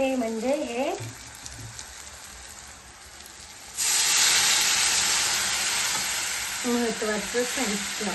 ते म्हणजे हे महत्वाचं साहित्य.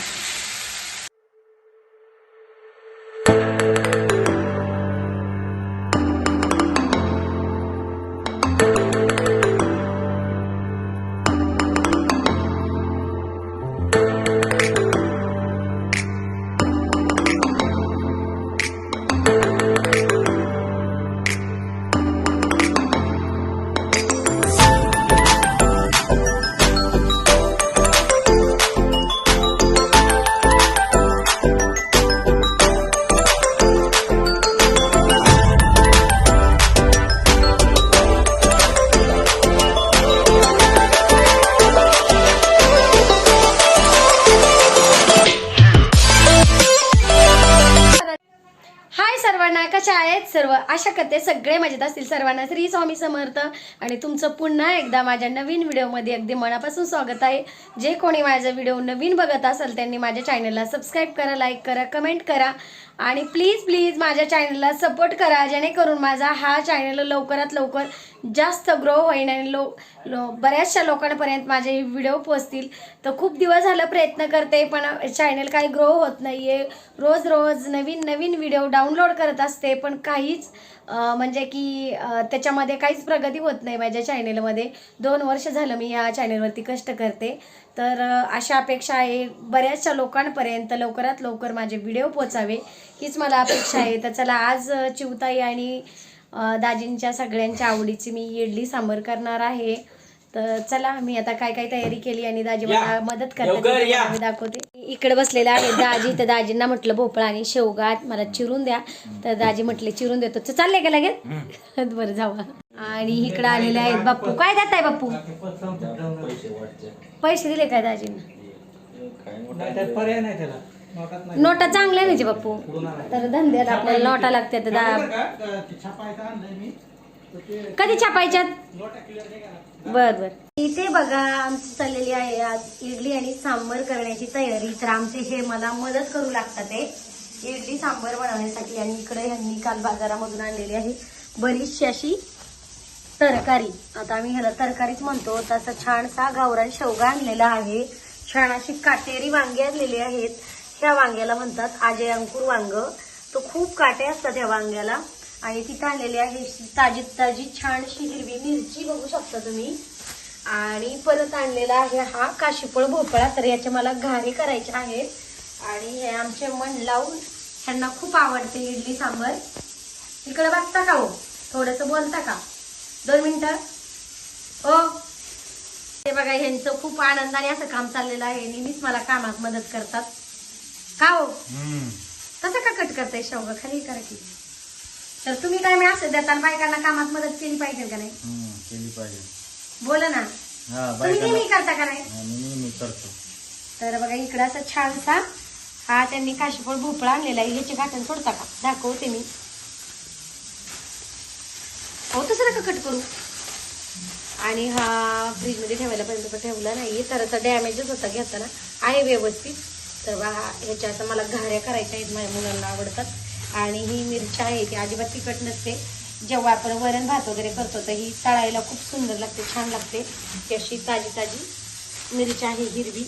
आहेत. सर्व आशा करते सगळे मजेत असतील. सर्वांना श्री स्वामी समर्थ. आणि तुमचं पुन्हा एकदा माझ्या नवीन व्हिडिओमध्ये अगदी मनापासून स्वागत आहे. जे कोणी माझा व्हिडिओ नवीन बघत असेल त्यांनी माझ्या चॅनलला सबस्क्राईब करा लाईक करा कमेंट करा. आणि प्लीज प्लीज माझ्या चॅनलला सपोर्ट करा जेणेकरून माझा हा चॅनल लवकरात लवकर जास्त ग्रो होईल आणि लो लो बऱ्याचशा लोकांपर्यंत माझे व्हिडिओ पोचतील तर खूप दिवस झालं प्रयत्न करते पण चॅनल काही ग्रो होत नाही आहे रोज रोज नवीन नवीन व्हिडिओ डाउनलोड करत असते पण काहीच म्हणजे की त्याच्यामध्ये काहीच प्रगती होत नाही माझ्या चॅनेलमध्ये दोन वर्ष झालं मी या चॅनलवरती कष्ट करते. तर अशा अपेक्षा आहे बऱ्याचशा लोकांपर्यंत लवकरात लवकर माझे व्हिडिओ पोचावे हीच मला अपेक्षा आहे. तर चला आज चिवताई आणि दाजींच्या सगळ्यांच्या आवडीची मी इडली सांबर करणार आहे. तर चला मी आता काय काय तयारी केली आणि दाजी मला. मदत करते. मी दाखवते. इकडे बसलेले आहेत दाजी तर दाजींना म्हटलं भोपळा आणि शेवगा मला चिरून द्या. तर दाजी म्हटले चिरून देतो. तर चालले का लगेच? बरं जावा आणि इकडे आलेले आहेत बाप्पू. काय देत आहे बाप्पू? पैसे दिले काय दाजींना? पर्याय नाही त्याला नोटा चांगल्या नाही बाप्पू. तर धंद्याला आपल्याला नोटा लागते मी ते कधी छापायच्यात? बर बर. इथे बघा आमची चाललेली आहे आज इडली आणि सांबर करण्याची तयारी. तर आमचे हे मला मदत करू लागतात ते इडली सांबर बनवण्यासाठी आणि इकडे ह्यांनी काल बाजारामधून आणलेली आहे बरीचशी अशी तरकारी. आता आम्ही ह्याला तरकारीच म्हणतो. तसा छानसा गावरान शेवगा आणलेला आहे. छान अशी काटेरी वांगी आणलेली आहेत. ह्या वांग्याला म्हणतात आजय अंकुर वांग. तो खूप काटे असतात ह्या वांग्याला. आणि तिथं आणलेली आहे. ताजी ताजी छानशी हिरवी मिरची बघू शकता तुम्ही. आणि परत आणलेला आहे हा काशीफळ भोपळा. तर याचे मला घारे करायचे आहेत. आणि हे आमचे मन लावून ह्यांना खूप आवडते इडली सांबर. इकडे बघता का हो? थोडस बोलता का? दोन मिनिटं. हो ते बघा ह्यांचं खूप आनंदाने असं काम चाललेलं आहे. नेहमीच मला कामात मदत करतात. का हो? कसं का कट करताय शेवगा? खाली करा की. तर तुम्ही काय मी असं देताना बायकांना कामात मदत केली पाहिजे का नाही? केली पाहिजे. बोला ना. हा तुम्ही बायकांना नेहमी करता का नाही? नेहमी करतो. तर बघा इकडं असं छानसा हा त्यांनी काशीफळ भोपळा आणलेला आहे. ह्याचे गाठण सोडता का? दाखवते मी. हो तसं नका कट करू. आणि हा फ्रीजमध्ये ठेवायला पर्यंत पण ठेवला नाही तर आता डॅमेजच होता घेताना. आहे व्यवस्थित. तर बा ह्याच्या आता मला घाऱ्या करायच्या आहेत. माझ्या मुलांना आवडतात. आणि ही मिरची आहे ती अजिबात तिखट नसते. जेव्हा आपण वरण भात वगैरे करतो तर ही तळायला खूप सुंदर लागते छान लागते. ती अशी ताजी ताजी मिरची आहे हिरवी.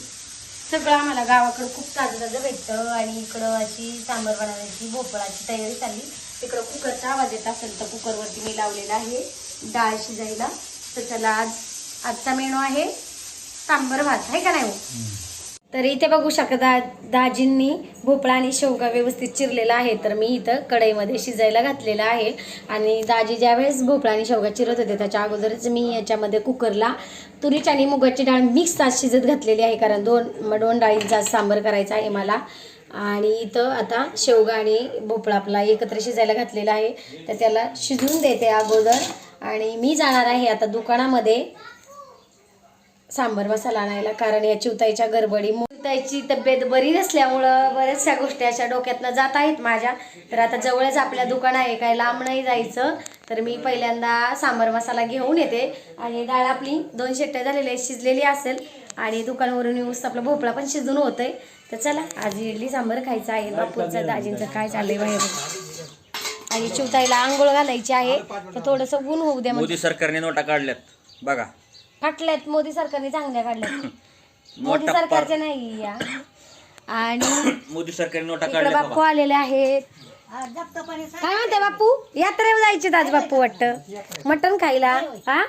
सगळं आम्हाला गावाकडं खूप ताजं ताजं भेटतं आणि इकडं अशी सांबर बनवण्याची भोपळाची तयारी चालली. तिकडं कुकरचा आवाज येत असेल तर कुकरवरती मी लावलेला आहे डाळ शिजायला. तर चला आज आजचा मेनू आहे सांबर भात आहे का नाही हो? तर इथे बघू शकता दाजींनी भोपळा आणि शेवगा व्यवस्थित चिरलेला आहे. तर मी इथं कढईमध्ये शिजायला घातलेला आहे. आणि दाजी ज्यावेळेस भोपळा आणि शेवगा चिरत होते त्याच्या अगोदरच मी याच्यामध्ये कुकरला तुरीची आणि मुगाची डाळ मिक्स तास शिजत घातलेली आहे. कारण दोन दोन डाळींचा सांबर करायचा आहे मला. आणि इथं आता शेवगा आणि भोपळा आपला एकत्र शिजायला घातलेला आहे. तर त्याला शिजून देते अगोदर. आणि मी जाणार आहे आता दुकानामध्ये. सांबर मसाला आणायला कारण या चिवताईच्या गडबडी चिवताईची तब्येत बरी नसल्यामुळं बऱ्याचशा गोष्टी अशा डोक्यातनं जात आहेत माझ्या. तर आता जवळच आपल्या दुकान आहे काय लांब नाही जायचं. तर मी पहिल्यांदा सांबर मसाला घेऊन येते. आणि डाळ आपली दोन शेट्ट्या झालेल्या शिजलेली असेल. आणि दुकानावरून येऊस आपला भोपळा पण शिजून होतोय. तर चला आज इडली सांबर खायचं आहे. बापूचं दाजींचं काय चाललंय बाहेर. आणि शिवताईला आंघोळ घालायची आहे. तर थोडंसं ऊन होऊ द्या म्हणजे मोदी सरकारने नोटा काढल्यात. बघा. फाटल्यात. मोदी सरकारने चांगल्या काढल्यात. मोदी नोटा सरकारच्या नाही या. आणि मोदी सरकारने नोटा इकडे बाप्पू. आलेले आहेत. काय म्हणते बाप्पू यात्रेवर जायचे आज बाप्पू वाटत. मटण खायला. हा?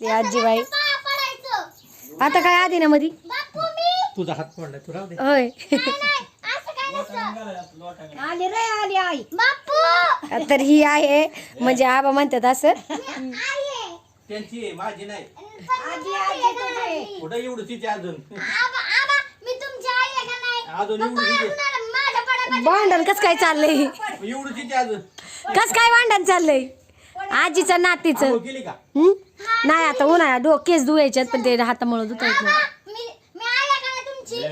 ती आजीबाई. आता काय आधी ना मधी? तुझा हात पडलाय तू राहू दे. होय. आली रे आली आई. तर ही आहे. म्हणजे आबा म्हणतात असं. त्यांची आहे, माझी नाही. आजी आजी तुझी कुठं एवढं तिथे अजून? मी तुमची आई आहे का नाही? अजून एवढं तिथे माझ्या पडा भांडण कस काय चाललंय? एवढं तिथे अजून. कस काय भांडण चाललंय? आजीचं नातीचं आंघोळ केली का? हं? नाही आता उन्हाळ्यात डो केस धुवायच्यात पण ते हातामुळे धुता येत नाही मी मी आई आहे का नाही तुमची?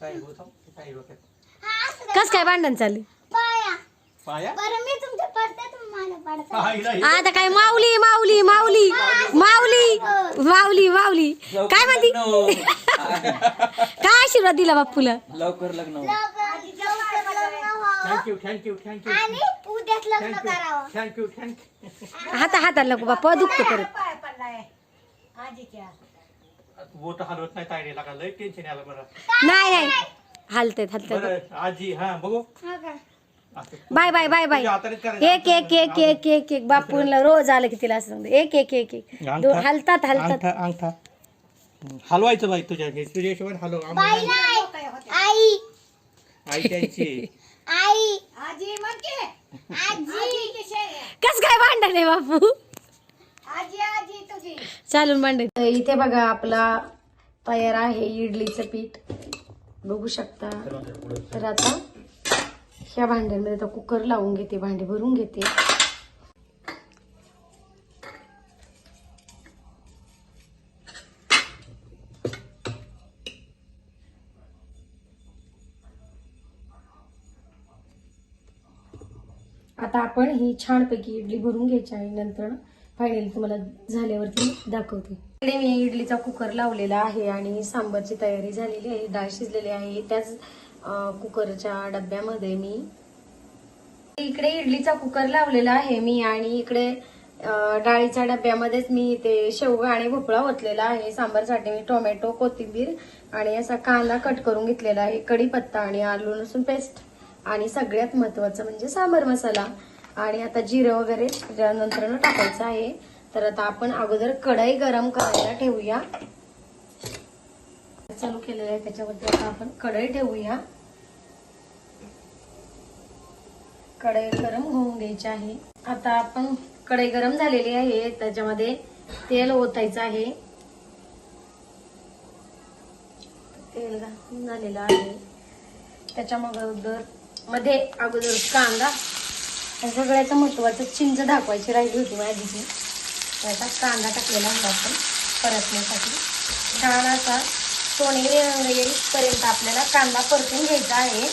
काय होतं काय डोक्यात. हा असं काय कस काय भांडण चाललंय? पाया. पाया? बरं मी तुमच्या हे- आता काय माऊली माऊली माऊली माऊली माऊली माऊली. काय म्हणती? काय आशीर्वाद दिला बापूला लवकर लग्न थँक्यू थँक्यू थँक्यू आणि उद्याच लग्न करावं. थँक्यू थँक्यू हाता हाताला नको बाप्पा दुखतो परत. बोट हलवत नाही ताईने लागा लय टेन्शन आलं बरं. नाही नाही. हालतेत हालतेत बरं आजी हा बघू. हा. Bye bye bye bye. एक एक एक एक एक एक बापूला रोज आलं की तिला असं सांगते. एक एक एक एक. हलतात हलतात. अंगठा अंगठा. हलवायचं बाई तुझ्या तुझ्या हिशोबाने हलव. आई. आई त्यांची. आई. आजी म्हणते आजी. कस काय भांडण आहे बापू? आजी आजी तुझी. चालून भांडण. इथे बघा आपला तयार आहे इडलीचं पीठ. बघू शकता. तर आता ह्या भांड्यांमध्ये आता कुकर लावून घेते भांडे भरून घेते. आता आपण ही छानपैकी इडली भरून घ्यायची आहे. नंतर फायनली तुम्हाला झाल्यावरती दाखवते. इकडे मी इडलीचा कुकर लावलेला आहे आणि सांबारची तयारी झालेली आहे. डाळ शिजलेली आहे. त्याच कुकरच्या डब्यामध्ये मी इकडे इडलीचा कुकर लावलेला आहे मी आणि इकडे डाळीच्या डब्यामध्येच मी ते शेवगा आणि भोपळा ओतलेला आहे सांबारसाठी मी टोमॅटो कोथिंबीर आणि असा कांदा कट करून घेतलेला आहे कढीपत्ता आणि आलू लसूण पेस्ट आणि सगळ्यात महत्वाचं म्हणजे सांबार मसाला. आणि आता जिरं वगैरे नंतर टाकायचं आहे. तर आता आपण अगोदर कढई गरम करायला ठेवूया. चालू केलेलं आहे त्याच्यावरती आता आपण कढई ठेवूया. कढई गरम होऊन घ्यायची आहे. आता आपण कढई गरम झालेली आहे त्याच्यामध्ये तेल ओतायचं आहे. तेल झालेलं आहे. त्याच्यामध्ये अगोदरमध्ये अगोदर कांदा सगळ्याचं महत्वाचं चिंच दाखवायची राहिली होती माझी आता कांदा टाकलेला होता आपण परतण्यासाठी. छान असा सोनेरी रंग येईपर्यंत आपल्याला कांदा परतून घ्यायचा आहे.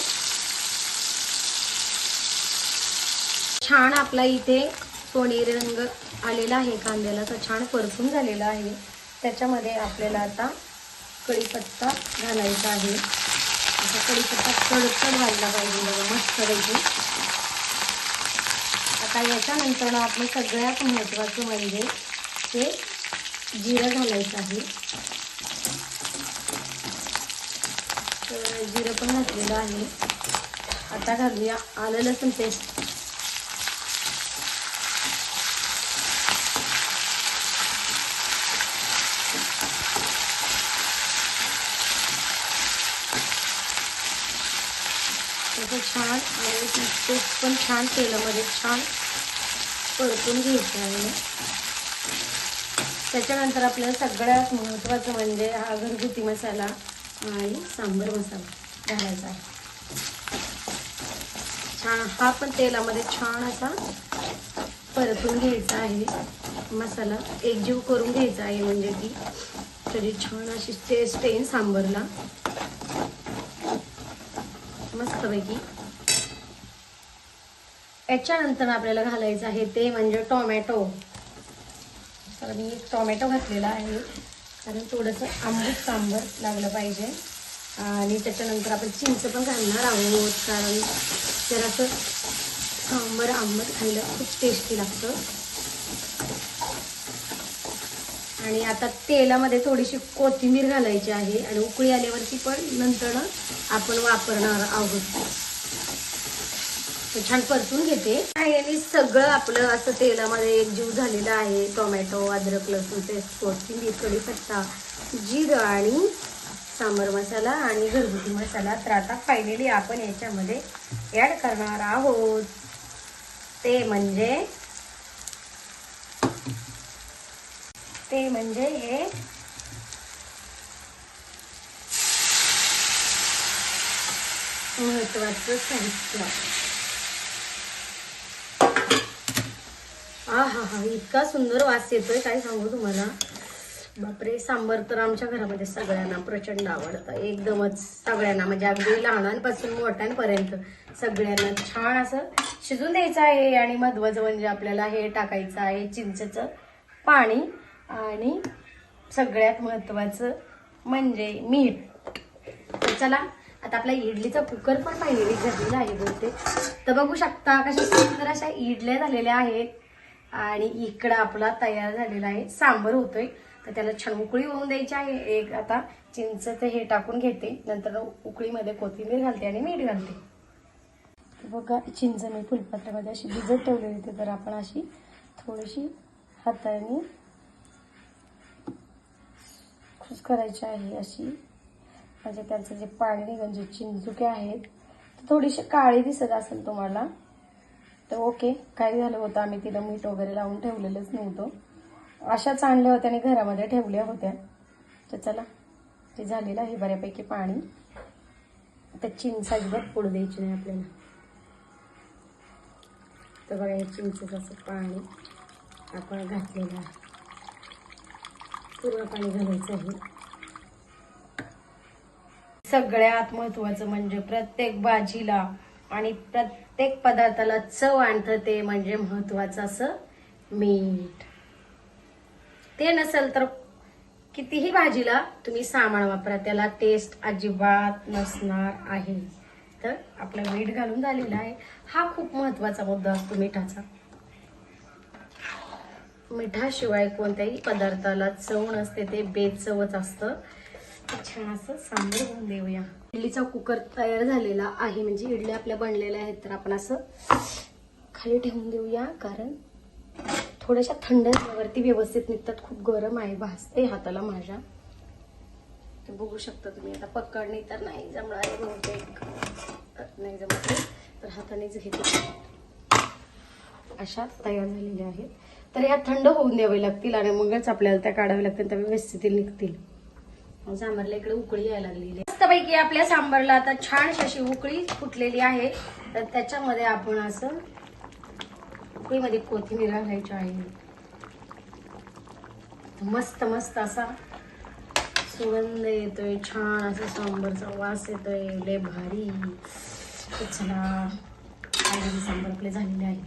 छान आपला इथे सोनेरी रंग आलेला आहे. कांद्याला तर छान परतून झालेला आहे. त्याच्यामध्ये आपल्याला आता कढीपत्ता घालायचा आहे. आता कढीपत्ता कडकड घालला पाहिजे बघा मस्त पैकी. आता याच्यानंतर आपण सगळ्यात महत्त्वाचं म्हणजे ते जिरं घालायचं आहे तर जिरं पण घातलेलं आहे. आता घालूया आलं लसूण पेस्ट त्याचं छान आणि पेस्ट पण छान तेलामध्ये छान परतून घ्यायचं आहे त्याच्यानंतर आपल्याला सगळ्यात महत्त्वाचं म्हणजे हा घरगुती मसाला आणि सांबर मसाला घालायचा आहे. छान हा पण तेलामध्ये छान असा परतून घ्यायचा आहे. मसाला एकजीव करून घ्यायचा आहे म्हणजे की तरी छान अशी टेस्ट येईल सांबरला. मस्तपैकी. याच्यानंतर आपल्याला घालायचं आहे ते म्हणजे टोमॅटो. तर मी एक टोमॅटो घातलेला आहे. कारण थोडंसं आंबूट सांबर लागलं पाहिजे. आणि त्याच्यानंतर आपण चिंच पण घालणार आहोत कारण जरासं सांबर आंबट खायला खूप टेस्टी लागतं. आणि आता तेलामध्ये थोडीशी कोथिंबीर घालायची आहे आणि उकळी आल्यावरती पण नंतर आपण वापरणार आहोत. छान परतून घेते. आणि सगळं आपलं असं तेलामध्ये एकजीव झालेलं आहे. टोमॅटो अद्रक लसूण पेस्ट कोथिंबीर कढीपत्ता जिरं आणि सांबर मसाला आणि घरगुती मसाला. तर आता फायनली आपण याच्यामध्ये ॲड करणार आहोत. ते म्हणजे ते म्हणजे हे महत्वाचं साहित्य. हा हा हा इतका सुंदर वास येतोय काय सांगू तुम्हाला? बापरे सांबर तर आमच्या घरामध्ये सगळ्यांना प्रचंड आवडतं. एकदमच सगळ्यांना म्हणजे अगदी लहानांपासून मोठ्यांपर्यंत सगळ्यांना छान असं शिजून द्यायचं आहे आणि महत्वाचं म्हणजे आपल्याला हे टाकायचं आहे चिंचेचं पाणी आणि सगळ्यात महत्वाचं म्हणजे मीठ. तर चला आता आपला इडलीचा कुकर पण पाहिलेली झालेला आहे बोलते तर बघू शकता कशा सुंदर अशा इडल्या झालेल्या आहेत. आणि इकडं आपला तयार झालेला आहे. सांबर होतोय. तर त्याला छान उकळी होऊन द्यायची आहे. एक आता चिंच ते हे टाकून घेते. नंतर उकळीमध्ये कोथिंबीर घालते आणि मीठ घालते. बघा चिंच मी फुलपात्रामध्ये अशी भिजत ठेवलेली होती तर आपण अशी थोडीशी हाताने खुश करायची आहे अशी. म्हणजे त्यांचं जे पाणी निघून जे चिंचुके आहेत थोडीशी काळी दिसत असेल तुम्हाला. तर ओके काय झालं होतं आम्ही तिला मीठ वगैरे लावून ठेवलेलंच नव्हतं. अशाच आणल्या होत्या आणि घरामध्ये ठेवल्या होत्या. तर चला ते झालेलं आहे बऱ्यापैकी पाणी. आता चिंच अजिबात पुढं द्यायची नाही आपल्याला. तर बघा या चिंचेचं असं पाणी आपण घातलेलं आहे. पूर्ण पाणी घालायचं आहे. सगळ्यात महत्वाचं म्हणजे प्रत्येक भाजीला आणि प्रत्येक प्रत्येक पदार्थाला चव आणतं ते म्हणजे महत्वाचं असं मीठ. ते नसेल तर कितीही भाजीला तुम्ही सामान वापरा त्याला टेस्ट अजिबात नसणार आहे. तर आपलं मीठ घालून झालेलं आहे. हा खूप महत्त्वाचा मुद्दा असतो मिठाचा. मिठाशिवाय कोणत्याही पदार्थाला चव नसते ते बेचवच असतं. छान असं सांबर होऊन देऊया. इडलीचा कुकर तयार झालेला आहे. म्हणजे इडल्या आपल्या बनलेल्या आहेत तर आपण असं खाली ठेवून देऊया कारण थोड्याशा थंड झाल्यावरती व्यवस्थित निघतात. खूप गरम आहे. भासते हाताला माझ्या. बघू शकता तुम्ही आता पकडणे तर नाही जमणार आहे बहुतेक. नाही जमत तर हातानेच घेते. अशा तयार झालेल्या आहेत. तर या थंड होऊन द्यावे लागतील आणि मगच आपल्याला त्या काढाव्या लागतील त्या व्यवस्थित निघतील. म्हणजे सांबारला इकडे उकळी यायला लागलेली मस्तपैकी आपल्या सांबारला आता छान अशी उकळी फुटलेली आहे. तर त्याच्यामध्ये आपण असं उकळीमध्ये कोथिंबीर घालायची आहे. मस्त मस्त असा सुगंध येतोय छान असा सांबरचा वास येतोय. लय भारी. तर चला आपले झालेले आहे.